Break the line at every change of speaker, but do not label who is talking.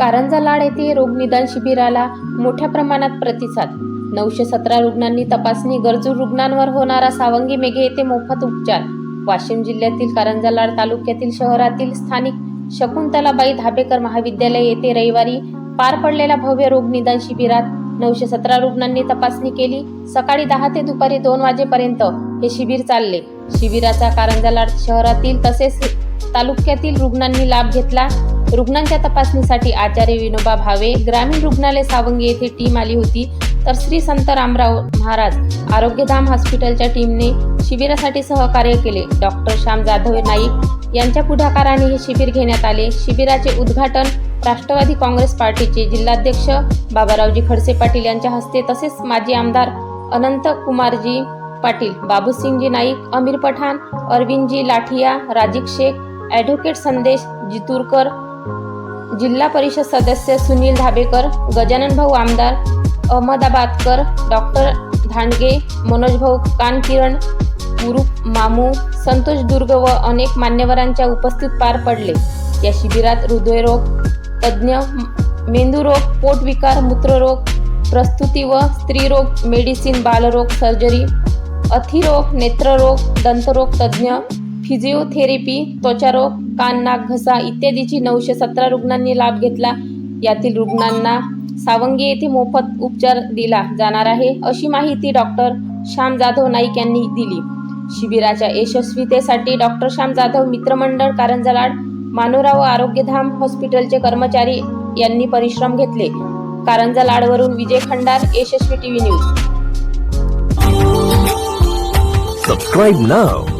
कारंजा लाड येथे रोगनिदान शिबिराला मोठ्या प्रमाणात प्रतिसाद. नऊशे सतरा रुग्णांनी तपासणी गरजू रुग्णांवर होणारा सावंगी मेघे येथे मोफत उपचार. वाशिम जिल्ह्यातील कारंजा लाड तालुक्यातील शहरातील स्थानिक शकुंतलाबाई धाबेकर महाविद्यालय येथे रविवारी पार पडलेल्या भव्य रोगनिदान शिबिरात नऊशे सतरा रुग्णांनी तपासणी केली. सकाळी दहा ते दुपारी दोन वाजेपर्यंत हे शिबिर चालले. शिबिराचा कारंजा लाड शहरातील तसेच तालुक्यातील रुग्णांनी लाभ घेतला. रुग्णांच्या तपासणीसाठी आचार्य विनोबा भावे ग्रामीण रुग्णालय सावंगी येथे टीम आली होती. तर श्री संत रामराव महाराज आरोग्यधाम हॉस्पिटलच्या टीमने शिबिरासाठी सहकार्य केले. डॉक्टर श्याम जाधव नाईक यांच्या पुढाकाराने हे शिबिर घेण्यात आले. शिबिराचे उद्घाटन राष्ट्रवादी काँग्रेस पार्टीचे जिल्हाध्यक्ष बाबारावजी खडसे पाटील यांच्या हस्ते तसेच माजी आमदार अनंत कुमारजी पाटील बाबूसिंगजी नाईक अमीर पठाण अरविंदजी लाठिया राजिक शेख ॲडव्होकेट संदेश जितूरकर जिल्हा परिषद सदस्य सुनील धाबेकर गजानन भाऊ आमदार अहमदाबादकर डॉक्टर धांडगे मनोज भाऊ कानकिरण गुरु मामू संतोष दुर्ग व अनेक मान्यवरांच्या उपस्थित पार पडले. या शिबिरात हृदयरोग तज्ज्ञ मेंदूरोग पोटविकार मूत्ररोग प्रस्तुती व स्त्रीरोग मेडिसिन बालरोग सर्जरी अथिरोग नेत्ररोग दंतरोग तज्ज्ञ फिजिओथेरपी त्वचारोग कान नाक घसा इत्यादीची नऊशे सतरा रुग्णांनी लाभ घेतला. यातील रुग्णांना सावंगी येथे मोफत उपचार दिला जाणार आहे अशी माहिती डॉक्टर श्याम जाधव नाईक यांनी दिली. शिबिराच्या यशस्वीतेसाठी डॉक्टर श्याम जाधव मित्रमंडळ कारंजलाड मानोरा व आरोग्यधाम हॉस्पिटलचे कर्मचारी यांनी परिश्रम घेतले. Karanja लाडवरून Vijay Khandar Yashasvi TV news.
Subscribe now